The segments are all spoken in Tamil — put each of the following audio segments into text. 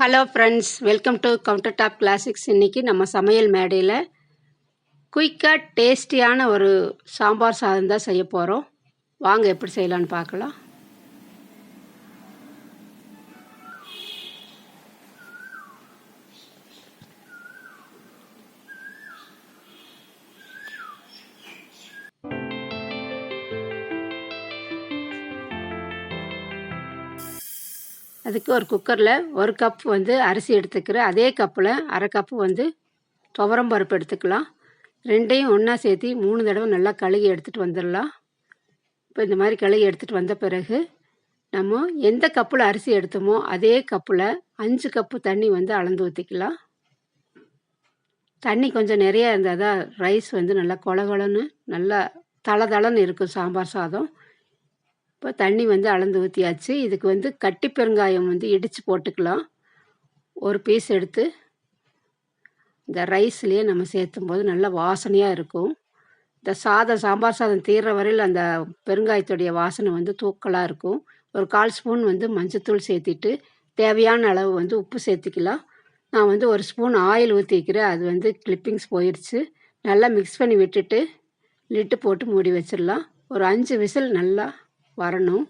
Hello friends welcome to countertop classics இன்றைக்கி நம்ம சமையல் மேடையில் குயிக்காக டேஸ்டியான ஒரு சாம்பார் சாதம் தான் செய்ய போகிறோம் வாங்க எப்படி செய்யலான்னு பார்க்கலாம். அதுக்கு ஒரு குக்கரில் ஒரு கப் வந்து அரிசி எடுத்துக்கிறேன் அதே கப்பில் அரை கப்பு வந்து துவரம் பருப்பு எடுத்துக்கலாம். ரெண்டையும் ஒன்றா சேர்த்து மூணு தடவை நல்லா கழுகி எடுத்துகிட்டு வந்துடலாம். இப்போ இந்த மாதிரி கழுகி எடுத்துகிட்டு வந்த பிறகு நம்ம எந்த கப்பில் அரிசி எடுத்தோமோ அதே கப்பில் அஞ்சு கப்பு தண்ணி வந்து அளந்து ஊற்றிக்கலாம் தண்ணி கொஞ்சம் நிறையா இருந்தால் தான் ரைஸ் வந்து நல்லா கொலகொலன்னு நல்லா தள தளன்னு இருக்கும் சாம்பார் சாதம். இப்போ தண்ணி வந்து அளந்து ஊற்றியாச்சு இதுக்கு வந்து கட்டி பெருங்காயம் வந்து இடித்து போட்டுக்கலாம். ஒரு பீஸ் எடுத்து இந்த ரைஸ்லேயே நம்ம சேர்த்தும் போது நல்ல வாசனையாக இருக்கும். இந்த சாதம் சாம்பார் சாதம் தீர்ற வரையில் அந்த பெருங்காயத்துடைய வாசனை வந்து தூக்கலாக இருக்கும். ஒரு கால் ஸ்பூன் வந்து மஞ்சத்தூள் சேர்த்திட்டு தேவையான அளவு வந்து உப்பு சேர்த்திக்கலாம். நான் வந்து ஒரு ஸ்பூன் ஆயில் ஊற்றிக்கிறேன் அது வந்து கிளிப்பிங்ஸ் போயிடுச்சு நல்லா மிக்ஸ் பண்ணி விட்டுட்டு லிட்டு போட்டு மூடி வச்சிடலாம். ஒரு அஞ்சு விசில் நல்லா வரணும்.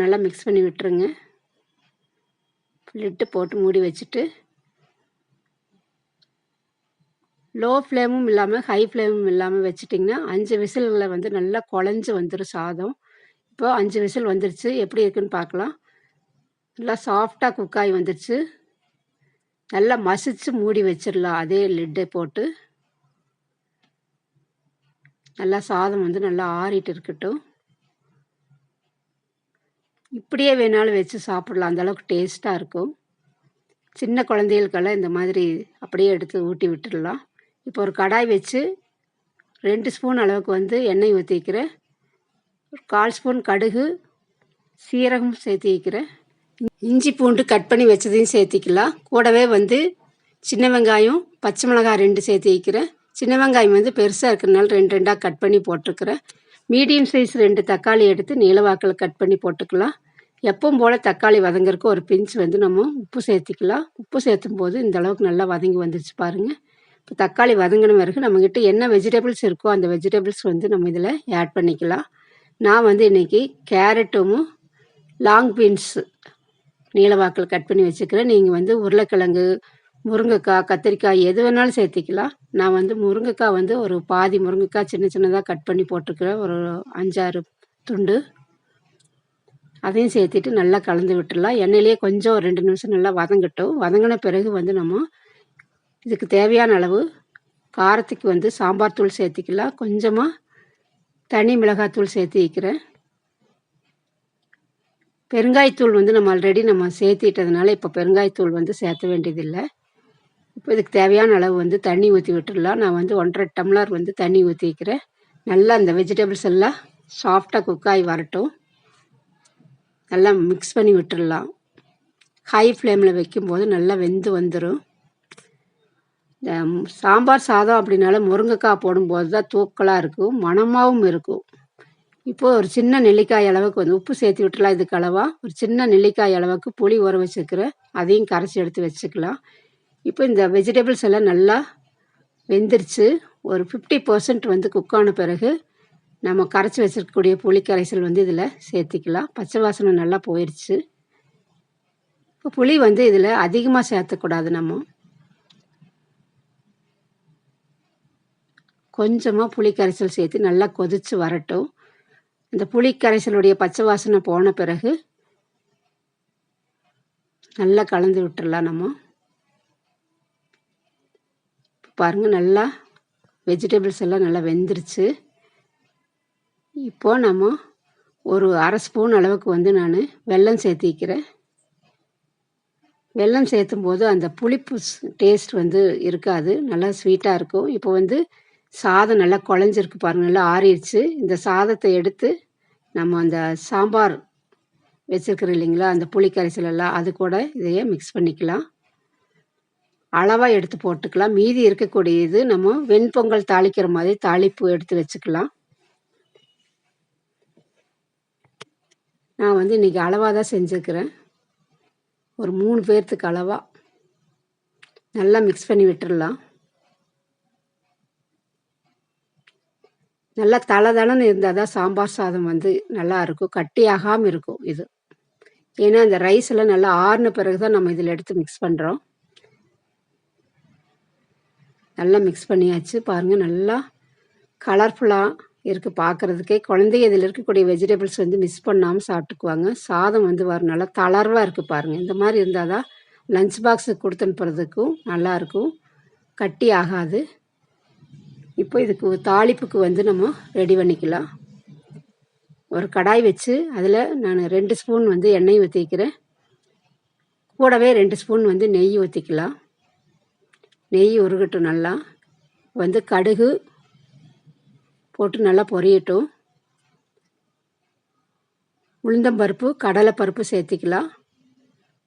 நல்லா மிக்ஸ் பண்ணி விட்டுருங்க. லிட்டு போட்டு மூடி வச்சுட்டு. லோ ஃப்ளேமும் இல்லாமல் ஹை ஃப்ளேமும் இல்லாமல் வச்சுட்டிங்கன்னா அஞ்சு விசில்களில் வந்து நல்லா குழஞ்சி வந்துடும் சாதம். இப்போ அஞ்சு விசில் வந்துருச்சு. எப்படி இருக்குன்னு பார்க்கலாம். நல்லா சாஃப்டாக குக்காகி வந்துருச்சு. நல்லா மசிச்சு மூடி வச்சிடலாம் அதே லிட்டை போட்டு. நல்லா சாதம் வந்து நல்லா ஆறிட்டு இருக்கட்டும். இப்படியே வேணாலும் வச்சு சாப்பிடலாம். அந்தளவுக்கு டேஸ்ட்டாக இருக்கும். சின்ன குழந்தைகளுக்கெல்லாம் இந்த மாதிரி அப்படியே எடுத்து ஊட்டி விட்டுடலாம். இப்போ ஒரு கடாய் வச்சு ரெண்டு ஸ்பூன் அளவுக்கு வந்து எண்ணெய் ஊற்றிக்கிறேன் ஒரு கால் ஸ்பூன் கடுகு சீரகம் சேர்த்து வைக்கிறேன் இஞ்சி பூண்டு கட் பண்ணி வச்சதையும் சேர்த்திக்கலாம் கூடவே வந்து சின்ன வெங்காயம் பச்சை மிளகாய் ரெண்டு சேர்த்து வைக்கிறேன் சின்ன வெங்காயம் வந்து பெருசாக இருக்கிறனால ரெண்டு ரெண்டாக கட் பண்ணி போட்டிருக்கிறேன் மீடியம் சைஸ் ரெண்டு தக்காளி எடுத்து நீளவாக்கில் கட் பண்ணி போட்டுக்கலாம். எப்பவும் போல் தக்காளி வதங்குறக்கு ஒரு பிஞ்சு வந்து நம்ம உப்பு சேர்த்திக்கலாம். உப்பு சேர்த்தும் போது இந்த அளவுக்கு நல்லா வதங்கி வந்துருச்சு பாருங்கள் இப்போ தக்காளி வதங்கின பிறகு நம்மக்கிட்ட என்ன வெஜிடபிள்ஸ் இருக்கோ அந்த வெஜிடபிள்ஸ் வந்து நம்ம இதில் ஆட் பண்ணிக்கலாம். நான் வந்து இன்றைக்கி கேரட்டும் லாங் பீன்ஸு நீளவாக்கில் கட் பண்ணி வச்சுக்கிறேன். நீங்கள் வந்து உருளைக்கிழங்கு முருங்கைக்காய் கத்திரிக்காய் எது வேணாலும் சேர்த்திக்கலாம். நான் வந்து முருங்கைக்காய் வந்து ஒரு பாதி முருங்கைக்காய் சின்ன சின்னதாக கட் பண்ணி போட்டிருக்கிறேன். ஒரு அஞ்சாறு துண்டு. அதையும் சேர்த்துட்டு நல்லா கலந்து விட்டுடலாம். எண்ணெயிலேயே கொஞ்சம் ஒரு ரெண்டு நிமிஷம் நல்லா வதங்கட்டும். வதங்கின பிறகு வந்து நம்ம இதுக்கு தேவையான அளவு காரத்துக்கு வந்து சாம்பார் தூள் சேர்த்திக்கலாம். கொஞ்சமாக தனி மிளகாத்தூள் சேர்த்து வைக்கிறேன். பெருங்காயத்தூள் வந்து நம்ம ஆல்ரெடி நம்ம சேர்த்திட்டதுனால இப்போ பெருங்காயத்தூள் வந்து சேர்த்த வேண்டியதில்லை. இப்போ இதுக்கு தேவையான அளவு வந்து தண்ணி ஊற்றி விட்டுடலாம். நான் வந்து ஒன்றரை டம்ளர் வந்து தண்ணி ஊற்றி வைக்கிறேன். நல்லா அந்த வெஜிடபிள்ஸ் எல்லாம் சாஃப்டாக குக்காகி வரட்டும். நல்லா மிக்ஸ் பண்ணி விட்டுடலாம் ஹை ஃப்ளேமில் வைக்கும்போது நல்லா வெந்து வந்துடும் இந்த சாம்பார் சாதம் அப்படின்னால முருங்கைக்காய் போடும்போது தான் தூக்கலாக இருக்கும் மணமாகவும் இருக்கும். இப்போது ஒரு சின்ன நெல்லிக்காய் அளவுக்கு வந்து உப்பு சேர்த்து விட்டுலாம் இதுக்கு அளவாக ஒரு சின்ன நெல்லிக்காய் அளவுக்கு புளி ஊற வச்சுருக்கிறேன் அதையும் கரைச்சி எடுத்து வச்சுக்கலாம். இப்போ இந்த வெஜிடபிள்ஸ் எல்லாம் நல்லா வெந்துருச்சு. ஒரு ஃபிஃப்டி பர்சன்ட் வந்து குக் ஆன பிறகு நம்ம கரைச்சி வச்சுருக்கக்கூடிய புளிக்கரைசல் வந்து இதில் சேர்த்திக்கலாம். பச்சை வாசனை நல்லா போயிடுச்சு இப்போ புளி வந்து இதில் அதிகமாக சேர்த்தக்கூடாது நம்ம. கொஞ்சமாக புளிக்கரைசல் சேர்த்து நல்லா கொதித்து வரட்டும். இந்த புளிக்கரைசலுடைய பச்சை வாசனை போன பிறகு நல்லா கலந்து விட்டுடலாம் நம்ம. பாருங்கள் நல்லா வெஜிடபிள்ஸ் எல்லாம் நல்லா வெந்துருச்சு. இப்போது நம்ம ஒரு அரை ஸ்பூன் அளவுக்கு வந்து நான் வெல்லம் சேர்த்திக்கிறேன் வெல்லம் சேர்த்தும் போது அந்த புளிப்பு டேஸ்ட் வந்து இருக்காது. நல்லா ஸ்வீட்டாக இருக்கும். இப்போ வந்து சாதம் நல்லா குழஞ்சிருக்கு பாருங்கள் நல்லா ஆறிடுச்சு. இந்த சாதத்தை எடுத்து நம்ம அந்த சாம்பார் வச்சுருக்குறோம் இல்லைங்களா அந்த புளி கரைசலெல்லாம் அது கூட இதையே மிக்ஸ் பண்ணிக்கலாம். அளவாக எடுத்து போட்டுக்கலாம். மீதி இருக்கக்கூடியது நம்ம வெண்பொங்கல் தாளிக்கிற மாதிரி தாளிப்பு எடுத்து வச்சுக்கலாம். நான் வந்து இன்றைக்கி அளவாக தான் செஞ்சுருக்கிறேன். ஒரு மூணு பேர்த்துக்கு அளவாக நல்லா மிக்ஸ் பண்ணி விட்டுடலாம் நல்லா தலை தளன்னு இருந்தால் தான் சாம்பார் சாதம் வந்து நல்லா இருக்கும். கட்டியாகாமல் இருக்கும் இது. ஏன்னா இந்த ரைஸ் எல்லாம் நல்லா ஆறுன பிறகு தான் நம்ம இதில் எடுத்து மிக்ஸ் பண்ணுறோம் நல்லா மிக்ஸ் பண்ணியாச்சு. பாருங்கள் நல்லா கலர்ஃபுல்லாக இருக்குது பார்க்குறதுக்கே குழந்தைங்க இதில் இருக்கக்கூடிய வெஜிடபிள்ஸ் வந்து மிஸ் பண்ணாமல் சாப்பிட்டுக்குவாங்க. சாதம் வந்து வரனால தளர்வாக இருக்குது பாருங்கள் இந்த மாதிரி இருந்தால் தான் லஞ்ச் பாக்ஸுக்கு கொடுத்து அனுப்புறதுக்கும் நல்லாயிருக்கும் கட்டி ஆகாது. இப்போ இதுக்கு தாளிப்புக்கு வந்து நம்ம ரெடி பண்ணிக்கலாம். ஒரு கடாய் வச்சு அதில் நான் ரெண்டு ஸ்பூன் வந்து எண்ணெய் ஊற்றிக்கிறேன் கூடவே ரெண்டு ஸ்பூன் வந்து நெய் ஊற்றிக்கலாம் நெய் உருகட்டும் நல்லா. வந்து கடுகு போட்டு நல்லா பொரியட்டும். உளுந்தம்பருப்பு கடலைப்பருப்பு சேர்த்திக்கலாம்.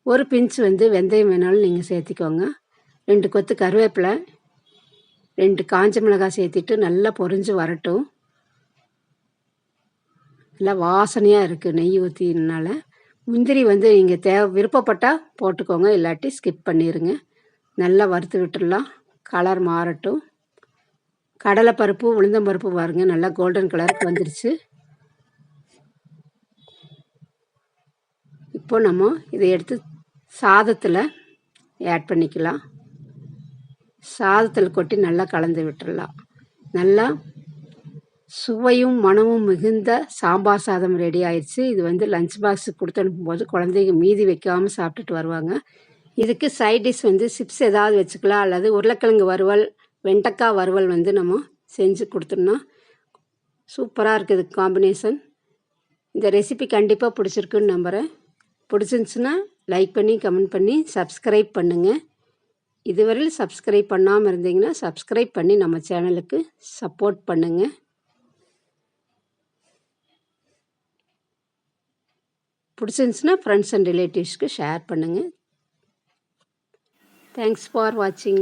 ஒரு பிஞ்ச் வந்து வெந்தயம் வேணாலும் நீங்கள் சேர்த்திக்கோங்க. ரெண்டு கொத்து கருவேப்பிலை ரெண்டு காஞ்ச மிளகாய் சேர்த்திட்டு நல்லா பொரிஞ்சு வரட்டும். நல்லா வாசனையாக இருக்குது நெய் ஊற்றினால முந்திரி வந்து நீங்கள் தேவை விருப்பப்பட்டால் போட்டுக்கோங்க இல்லாட்டி ஸ்கிப் பண்ணிடுங்க நல்லா வறுத்து விட்டுடலாம். கலர் மாறட்டும். கடலைப்பருப்பு உளுந்தம்பருப்பு பாருங்க. நல்லா கோல்டன் கலருக்கு வந்துருச்சு. இப்போ நம்ம இதை எடுத்து சாதத்தில் ஆட் பண்ணிக்கலாம். சாதத்தில் கொட்டி நல்லா கலந்து விட்டுடலாம் நல்லா சுவையும் மனமும் மிகுந்த சாம்பார் சாதம் ரெடி ஆயிடுச்சு இது வந்து லஞ்ச் பாக்ஸுக்கு கொடுத்து அனுப்பும்போது குழந்தைங்க மீதி வைக்காமல் சாப்பிட்டுட்டு வருவாங்க. இதுக்கு சைட் டிஷ் வந்து சிப்ஸ் ஏதாவது வச்சுக்கலாம். அல்லது உருளைக்கிழங்கு வறுவல் வெண்டைக்காய் வறுவல் வந்து நம்ம செஞ்சு கொடுத்துடணும் சூப்பராக இருக்குது காம்பினேஷன் இந்த ரெசிபி கண்டிப்பாக பிடிச்சிருக்குன்னு நம்புகிறேன் பிடிச்சிருந்துச்சுன்னா லைக் பண்ணி கமெண்ட் பண்ணி சப்ஸ்கிரைப் பண்ணுங்கள் இதுவரையில் சப்ஸ்கிரைப் பண்ணாமல் இருந்தீங்கன்னா சப்ஸ்கிரைப் பண்ணி நம்ம சேனலுக்கு சப்போர்ட் பண்ணுங்கள் பிடிச்சிருந்துச்சுன்னா ஃப்ரெண்ட்ஸ் அண்ட் ரிலேட்டிவ்ஸ்க்கு ஷேர் பண்ணுங்கள் தேங்க்ஸ் ஃபார் வாட்சிங்